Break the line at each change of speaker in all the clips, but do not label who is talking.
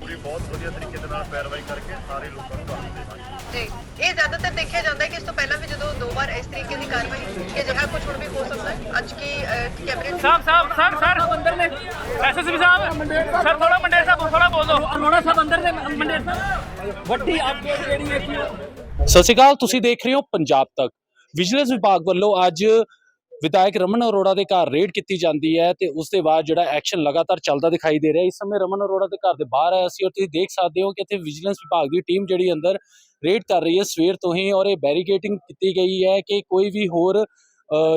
ਪੂਰੀ ਬਹੁਤ ਵਧੀਆ ਤਰੀਕੇ ਦੇ ਨਾਲ ਪੈਰਵਾਈ ਕਰਕੇ ਸਾਰੇ ਲੋਕਾਂ ਨੂੰ ਵਾਪਸ ਦੇਵਾਂਗੇ
ਜੀ ਇਹ ਜ਼ਿਆਦਾਤਰ ਦੇਖਿਆ ਜਾਂਦਾ ਹੈ ਕਿ ਇਸ ਤੋਂ ਪਹਿਲਾਂ ਵੀ ਜਦੋਂ ਦੋ ਵਾਰ ਇਸ ਤਰੀਕੇ ਦੀ ਕਾਰਵਾਈ ਕਿ ਅਜਿਹਾ ਕੁਝ ਹੁਣ ਵੀ ਹੋ ਸਕਦਾ ਹੈ। ਅੱਜ ਕੀ cabinet
sahib sahib sir sir ਅੰਦਰ ਨੇ ਐਸਐਸਪੀ ਸਾਹਿਬ ਸਰ ਥੋੜਾ ਮੰਡੇਰ ਸਾਹਿਬ ਥੋੜਾ ਬੋਲੋ। ਅਰੋੜਾ ਸਾਹਿਬ ਅੰਦਰ ਨੇ ਮੰਡੇਰ ਸਾਹਿਬ। ਵੱਡੀ ਅਪਡੇਟ ਜਿਹੜੀ ਹੈ ਕਿ
ਸਤਿ ਸ਼੍ਰੀ ਅਕਾਲ ਤੁਸੀਂ ਦੇਖ ਰਹੇ ਹੋ ਪੰਜਾਬ ਤੱਕ। ਵਿਜੀਲੈਂਸ ਵਿਭਾਗ ਵੱਲੋਂ ਅੱਜ ਵਿਧਾਇਕ ਰਮਨ ਅਰੋੜਾ ਦੇ ਘਰ ਰੇਡ ਕੀਤੀ ਜਾਂਦੀ ਹੈ ਤੇ ਉਸ ਦੇ ਬਾਅਦ ਜਿਹੜਾ ਐਕਸ਼ਨ ਲਗਾਤਾਰ ਚੱਲਦਾ ਦਿਖਾਈ ਦੇ ਰਿਹਾ ਇਸ ਸਮੇਂ ਰਮਨ ਅਰੋੜਾ ਦੇ ਘਰ ਦੇ ਬਾਹਰ ਆਇਆ ਸੀ ਔਰ ਤੁਸੀਂ ਦੇਖ ਸਕਦੇ ਹੋ ਕਿ ਇੱਥੇ ਵਿਜੀਲੈਂਸ ਵਿਭਾਗ ਦੀ ਟੀਮ ਜਿਹੜੀ ਅੰਦਰ ਰੇਡ ਕਰ ਰਹੀ ਹੈ ਸਵੇਰ ਤੋਂ ਹੀ ਔਰ ਇਹ ਬੈਰੀਕੇਟਿੰਗ ਕੀਤੀ ਗਈ ਹੈ ਕਿ ਕੋਈ ਵੀ ਹੋਰ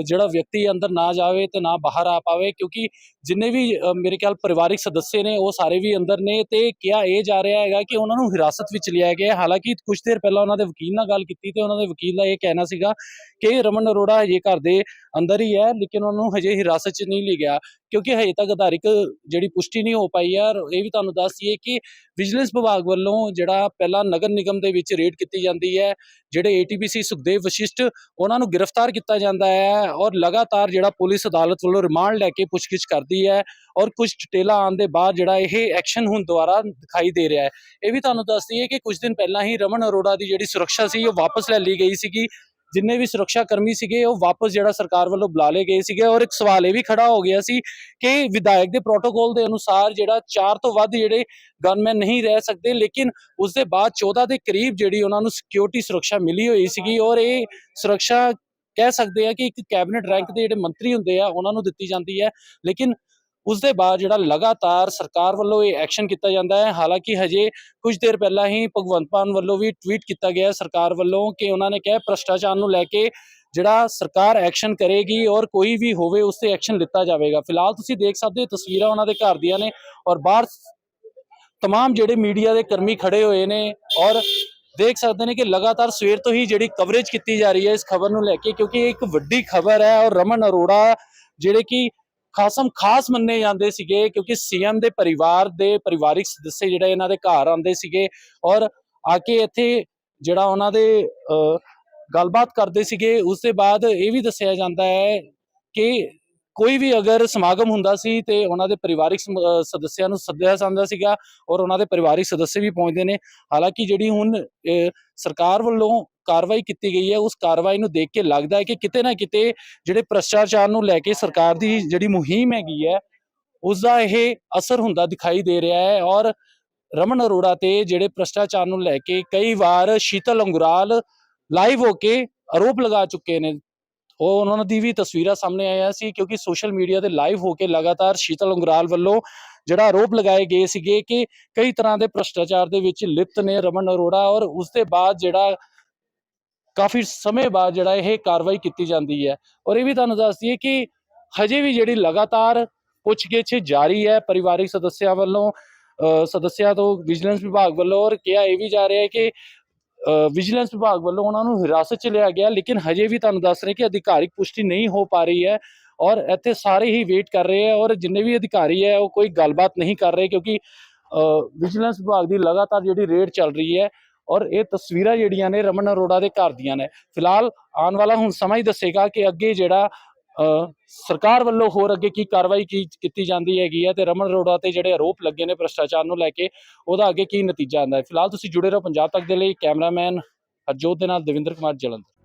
ਜਿਹੜਾ ਵਿਅਕਤੀ ਅੰਦਰ ਨਾ ਜਾਵੇ ਤੇ ਨਾ ਬਾਹਰ ਆ ਪਾਵੇ ਕਿਉਂਕਿ ਜਿੰਨੇ ਵੀ ਮੇਰੇ ਖਿਆਲ ਪਰਿਵਾਰਿਕ ਸਦੱਸੇ ਨੇ ਉਹ ਸਾਰੇ ਵੀ ਅੰਦਰ ਨੇ ਤੇ ਕਿਹਾ ਇਹ ਜਾ ਰਿਹਾ ਹੈਗਾ ਕਿ ਉਹਨਾਂ ਨੂੰ ਹਿਰਾਸਤ ਵਿੱਚ ਲਿਆ ਗਿਆ ਹਾਲਾਂਕਿ ਕੁਝ ਦੇਰ ਪਹਿਲਾਂ ਉਹਨਾਂ ਦੇ ਵਕੀਲ ਨਾਲ ਗੱਲ ਕੀਤੀ ਤੇ ਉਹਨਾਂ ਦੇ ਵਕੀਲ ਦਾ ਇਹ ਕਹਿਣਾ ਸੀਗਾ ਕਿ ਰਮਨ ਅਰੋੜਾ ਹਜੇ ਘਰ ਦੇ ਅੰਦਰ ਹੀ ਹੈ, ਲੇਕਿਨ ਉਹਨਾਂ ਨੂੰ ਹਜੇ ਹਿਰਾਸਤ 'ਚ ਨਹੀਂ ਲਿਆ ਕਿਉਂਕਿ ਹਜੇ ਤੱਕ ਆਧਾਰਿਕ ਜਿਹੜੀ ਪੁਸ਼ਟੀ ਨਹੀਂ ਹੋ ਪਾਈ ਹੈ। ਔਰ ਇਹ ਵੀ ਤੁਹਾਨੂੰ ਦੱਸ ਦਈਏ ਕਿ ਵਿਜੀਲੈਂਸ ਵਿਭਾਗ ਵੱਲੋਂ ਜਿਹੜਾ ਪਹਿਲਾਂ ਨਗਰ ਨਿਗਮ ਦੇ ਵਿੱਚ ਰੇਡ ਕੀਤੀ ਜਾਂਦੀ ਹੈ, ਜਿਹੜੇ ਏਟੀਪੀਸੀ ਸੁਖਦੇਵ ਵਸ਼ਿਸ਼ਟ, ਉਹਨਾਂ ਨੂੰ ਗ੍ਰਿਫਤਾਰ ਕੀਤਾ ਜਾਂਦਾ ਹੈ ਔਰ ਲਗਾਤਾਰ ਜਿਹੜਾ ਪੁਲਿਸ ਅਦਾਲਤ ਵੱਲੋਂ ਰਿਮਾਂਡ ਲੈ ਕੇ ਪੁੱਛਗਿੱਛ ਕਰਦੀ ਹੈ ਔਰ ਕੁਝ ਡਿਟੇਲਾਂ ਆਉਣ ਦੇ ਬਾਅਦ ਜਿਹੜਾ ਇਹ ਐਕਸ਼ਨ ਹੁਣ ਦੁਆਰਾ ਦਿਖਾਈ ਦੇ ਰਿਹਾ ਹੈ। ਇਹ ਵੀ ਤੁਹਾਨੂੰ ਦੱਸ ਦਈਏ ਕਿ ਕੁਝ ਦਿਨ ਪਹਿਲਾਂ ਹੀ ਰਮਨ ਅਰੋੜਾ ਦੀ ਜਿਹੜੀ ਸੁਰੱਖਿਆ ਸੀ, ਉਹ ਵਾਪਸ ਲੈ ਲਈ ਗਈ ਸੀਗੀ। ਜਿੰਨੇ ਵੀ ਸੁਰੱਖਿਆ ਕਰਮੀ ਸੀਗੇ, ਉਹ ਵਾਪਸ ਜਿਹੜਾ ਸਰਕਾਰ ਵੱਲੋਂ ਬੁਲਾ ਲਏ ਗਏ ਸੀਗੇ ਔਰ ਇੱਕ ਸਵਾਲ ਇਹ ਵੀ ਖੜਾ ਹੋ ਗਿਆ ਸੀ ਕਿ ਵਿਧਾਇਕ ਦੇ ਪ੍ਰੋਟੋਕੋਲ ਦੇ ਅਨੁਸਾਰ ਜਿਹੜਾ 4 ਤੋਂ ਵੱਧ ਜਿਹੜੇ ਗਨਮੈਨ ਨਹੀਂ ਰਹਿ ਸਕਦੇ, ਲੇਕਿਨ ਉਸ ਦੇ ਬਾਅਦ 14 ਦੇ ਕਰੀਬ ਜਿਹੜੀ ਉਹਨਾਂ ਨੂੰ ਸਿਕਿਉਰਿਟੀ ਸੁਰੱਖਿਆ ਮਿਲੀ ਹੋਈ ਸੀਗੀ ਔਰ ਇਹ ਸੁਰੱਖਿਆ ਕਹਿ ਸਕਦੇ ਆ ਕਿ ਇੱਕ ਕੈਬਨਿਟ ਰੈਂਕ ਦੇ ਜਿਹੜੇ ਮੰਤਰੀ ਹੁੰਦੇ ਆ, ਉਹਨਾਂ ਨੂੰ ਦਿੱਤੀ ਜਾਂਦੀ ਹੈ। ਲੇਕਿਨ ਉਸ ਦੇ ਬਾਅਦ ਜਿਹੜਾ ਲਗਾਤਾਰ ਸਰਕਾਰ ਵੱਲੋਂ ਇਹ ਐਕਸ਼ਨ ਕੀਤਾ ਜਾਂਦਾ ਹੈ, ਹਾਲਾਂਕਿ ਹਜੇ ਕੁਝ ਦੇਰ ਪਹਿਲਾਂ ਹੀ ਭਗਵੰਤ ਮਾਨ ਵੱਲੋਂ ਵੀ ਟਵੀਟ ਕੀਤਾ ਗਿਆ ਸਰਕਾਰ ਵੱਲੋਂ ਕਿ ਉਹਨਾਂ ਨੇ ਕਿਹਾ ਭ੍ਰਸ਼ਟਾਚਾਰ ਨੂੰ ਲੈ ਕੇ ਜਿਹੜਾ ਸਰਕਾਰ ਐਕਸ਼ਨ ਕਰੇਗੀ ਔਰ ਕੋਈ ਵੀ ਹੋਵੇ ਉਸ ਤੇ ਐਕਸ਼ਨ ਲਿੱਤਾ ਜਾਵੇਗਾ। ਫਿਲਹਾਲ ਤੁਸੀਂ ਦੇਖ ਸਕਦੇ ਹੋ ਤਸਵੀਰਾਂ ਉਹਨਾਂ ਦੇ ਘਰ ਦੀਆਂ ਨੇ ਔਰ ਬਾਹਰ ਤਮਾਮ ਜਿਹੜੇ ਮੀਡੀਆ ਦੇ ਕਰਮੀ ਖੜੇ ਹੋਏ ਨੇ ਔਰ ਦੇਖ ਸਕਦੇ ਨੇ ਕਿ ਲਗਾਤਾਰ ਸਵੇਰ ਤੋਂ ਹੀ ਜਿਹੜੀ ਕਵਰੇਜ ਕੀਤੀ ਜਾ ਰਹੀ ਹੈ ਇਸ ਖਬਰ ਨੂੰ ਲੈ ਕੇ ਕਿਉਂਕਿ ਇਹ ਇੱਕ ਵੱਡੀ ਖਬਰ ਹੈ ਔਰ ਰਮਨ ਅਰੋੜਾ ਜਿਹੜੇ ਕਿ ਖਾਸਮ ਖਾਸ ਮੰਨੇ ਜਾਂਦੇ ਸੀਗੇ ਕਿਉਂਕਿ ਸੀਐਮ ਦੇ ਪਰਿਵਾਰ ਦੇ ਪਰਿਵਾਰਿਕ ਸਦੱਸੇ ਜਿਹੜੇ ਇਹਨਾਂ ਦੇ ਘਰ ਆਉਂਦੇ ਸੀਗੇ ਔਰ ਆ ਕੇ ਇੱਥੇ ਜਿਹੜਾ ਉਹਨਾਂ ਦੇ ਅ, ਗੱਲਬਾਤ ਕਰਦੇ ਸੀਗੇ ਉਸ ਦੇ ਬਾਅਦ ਇਹ ਵੀ ਦੱਸਿਆ ਜਾਂਦਾ ਹੈ ਕਿ ਕੋਈ ਵੀ ਅਗਰ ਸਮਾਗਮ ਹੁੰਦਾ ਸੀ ਤੇ ਉਹਨਾਂ ਦੇ ਪਰਿਵਾਰਿਕ ਸਮ- ਅ, ਸਦੱਸਿਆਂ ਨੂੰ ਸੱਦਿਆ ਜਾਂਦਾ ਸੀਗਾ ਔਰ ਉਹਨਾਂ ਦੇ ਪਰਿਵਾਰਿਕ ਸਦੱਸੇ ਵੀ ਪਹੁੰਚਦੇ ਨੇ। ਹਾਲਾਂਕਿ ਜਿਹੜੀ ਹੁਣ ਸਰਕਾਰ ਵੱਲੋਂ ਕਾਰਵਾਈ ਕੀਤੀ ਗਈ ਹੈ, ਉਸ ਕਾਰਵਾਈ ਨੂੰ ਦੇਖ ਕੇ ਲੱਗਦਾ ਹੈ ਕਿ ਕਿਤੇ ਨਾ ਕਿਤੇ ਜਿਹੜੇ ਭ੍ਰਸ਼ਟਾਚਾਰ ਨੂੰ ਲੈ ਕੇ ਸਰਕਾਰ ਦੀ ਜਿਹੜੀ ਮੁਹਿੰਮ ਹੈਗੀ ਹੈ ਉਸ ਦਾ ਇਹ ਅਸਰ ਹੁੰਦਾ ਦਿਖਾਈ ਦੇ ਰਿਹਾ ਹੈ ਔਰ ਰਮਨ ਅਰੋੜਾ ਤੇ ਜਿਹੜੇ ਭ੍ਰਸ਼ਟਾਚਾਰ ਨੂੰ ਲੈ ਕੇ ਕਈ ਵਾਰ ਸ਼ੀਤਲ ਅੰਗੁਰਾਲ ਲਾਈਵ ਹੋ ਕੇ ਆਰੋਪ ਲਗਾ ਚੁੱਕੇ ਨੇ। ਉਹ ਉਹਨਾਂ ਦੀ ਵੀ ਤਸਵੀਰਾਂ ਸਾਹਮਣੇ ਆਇਆ ਸੀ ਕਿਉਂਕਿ ਸੋਸ਼ਲ ਮੀਡੀਆ ਤੇ ਲਾਈਵ ਹੋ ਕੇ ਲਗਾਤਾਰ ਸ਼ੀਤਲ ਅੰਗਰਾਲ ਵੱਲੋਂ ਜਿਹੜਾ ਆਰੋਪ ਲਗਾਏ ਗਏ ਸੀਗੇ ਕਿ ਕਈ ਤਰ੍ਹਾਂ ਦੇ ਭ੍ਰਸ਼ਟਾਚਾਰ ਦੇ ਵਿੱਚ ਲਿਪਤ ਨੇ ਰਮਨ ਅਰੋੜਾ ਔਰ ਉਸ ਦੇ ਬਾਅਦ ਜਿਹੜਾ ਕਾਫੀ ਸਮੇਂ ਬਾਅਦ ਜਿਹੜਾ ਇਹ ਕਾਰਵਾਈ ਕੀਤੀ ਜਾਂਦੀ ਹੈ। ਔਰ ਇਹ ਵੀ ਤੁਹਾਨੂੰ ਦੱਸ ਦਈਏ ਕਿ ਹਜੇ ਵੀ ਜਿਹੜੀ ਲਗਾਤਾਰ ਪੁੱਛਗਿੱਛ ਜਾਰੀ ਹੈ ਪਰਿਵਾਰਿਕ ਸਦੱਸਿਆਂ ਵੱਲੋਂ ਅ, ਸਦੱਸਿਆਂ ਤੋਂ ਵਿਜੀਲੈਂਸ ਵਿਭਾਗ ਵੱਲੋਂ ਔਰ ਕਿਹਾ ਇਹ ਵੀ ਜਾ ਰਿਹਾ ਹੈ ਕਿ ਵਿਜੀਲੈਂਸ ਵਿਭਾਗ ਵੱਲੋਂ ਉਹਨਾਂ ਨੂੰ ਹਿਰਾਸਤ 'ਚ ਲਿਆ ਗਿਆ ਲੇਕਿਨ ਹਜੇ ਵੀ ਤੁਹਾਨੂੰ ਦੱਸ ਰਹੇ ਕਿ ਅਧਿਕਾਰਿਕ ਪੁਸ਼ਟੀ ਨਹੀਂ ਹੋ ਪਾ ਰਹੀ ਹੈ ਔਰ ਇੱਥੇ ਸਾਰੇ ਹੀ ਵੇਟ ਕਰ ਰਹੇ ਹੈ ਔਰ ਜਿੰਨੇ ਵੀ ਅਧਿਕਾਰੀ ਹੈ ਉਹ ਕੋਈ ਗੱਲਬਾਤ ਨਹੀਂ ਕਰ ਰਹੇ ਕਿਉਂਕਿ ਵਿਜੀਲੈਂਸ ਵਿਭਾਗ ਦੀ ਲਗਾਤਾਰ ਜਿਹੜੀ ਰੇਡ ਚੱਲ ਰਹੀ ਹੈ ਔਰ ਇਹ ਤਸਵੀਰਾਂ ਜਿਹੜੀਆਂ ਨੇ ਰਮਨ ਅਰੋੜਾ ਦੇ ਘਰ ਦੀਆਂ ਨੇ। ਫਿਲਹਾਲ ਆਉਣ ਵਾਲਾ ਹੁਣ ਸਮਾਂ ਹੀ ਦੱਸੇਗਾ ਕਿ ਅੱਗੇ ਜਿਹੜਾ ਅ, ਸਰਕਾਰ ਵੱਲੋਂ ਹੋਰ ਅੱਗੇ ਕੀ ਕਾਰਵਾਈ ਕੀ ਕੀਤੀ ਜਾਂਦੀ ਹੈਗੀ ਹੈ ਤੇ ਰਮਨ ਅਰੋੜਾ ਤੇ ਜਿਹੜੇ ਆਰੋਪ ਲੱਗੇ ਨੇ ਭ੍ਰਸ਼ਟਾਚਾਰ ਨੂੰ ਲੈ ਕੇ ਉਹਦਾ ਅੱਗੇ ਕੀ ਨਤੀਜਾ ਆਉਂਦਾ ਹੈ। ਫਿਲਹਾਲ ਤੁਸੀਂ ਜੁੜੇ ਰਹੋ ਪੰਜਾਬ ਤੱਕ ਦੇ ਲਈ ਕੈਮਰਾਮੈਨ ਹਰਜੋਤ ਦੇ ਨਾਲ ਦਵਿੰਦਰ ਕੁਮਾਰ ਜਲੰਧਰ।